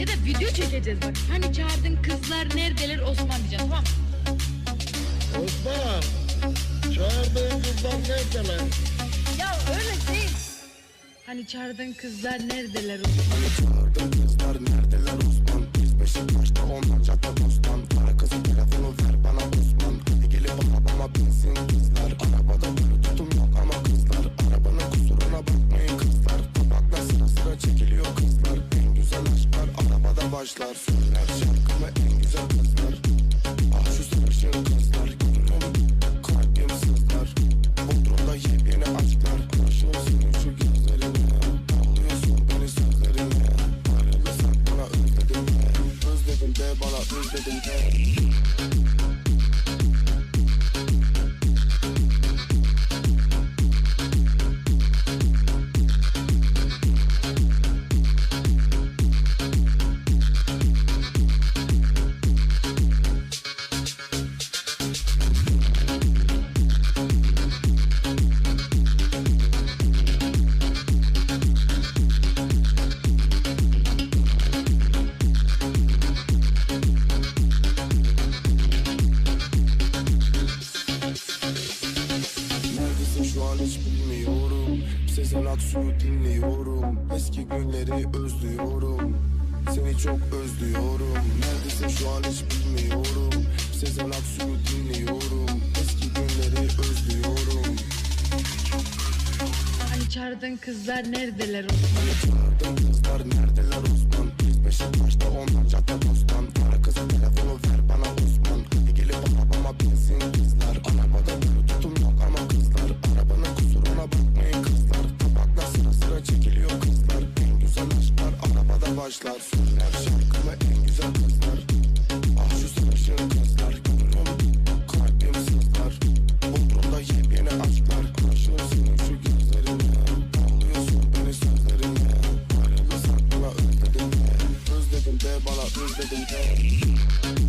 Ya da video çekeceğiz bak. Hani çağırdın kızlar neredeler Osman diyeceğiz tamam mı? Osman, çağırdığın kızlar neredeler? Ya öyle değil. Hani çağırdığın kızlar neredeler Osman? Çağırdım kızlar taşlar Neredesin şu an hiç bilmiyorum. Sezen Aksu'yu dinliyorum. Eski günleri özlüyorum. Seni çok özlüyorum. Neredesin şu an hiç bilmiyorum. Sezen Aksu'yu dinliyorum. Eski günleri özlüyorum. Hani çağırdığın kızlar neredeler Osman? Çağırdım kızlar neredeler Osman? Biz Beşiktaş'ta onlar cadde mesajlar Sunlar şık ama en güzel kızlar. Ah şu sarışın kızlar Görürüm kalbim sızlar. Umrumda yepyeni aşklar Aşırım senin şu gözlerine. Anlıyorsun beni sözlerine. Ayrılırsak bana özledim de Özledim de bana özledim de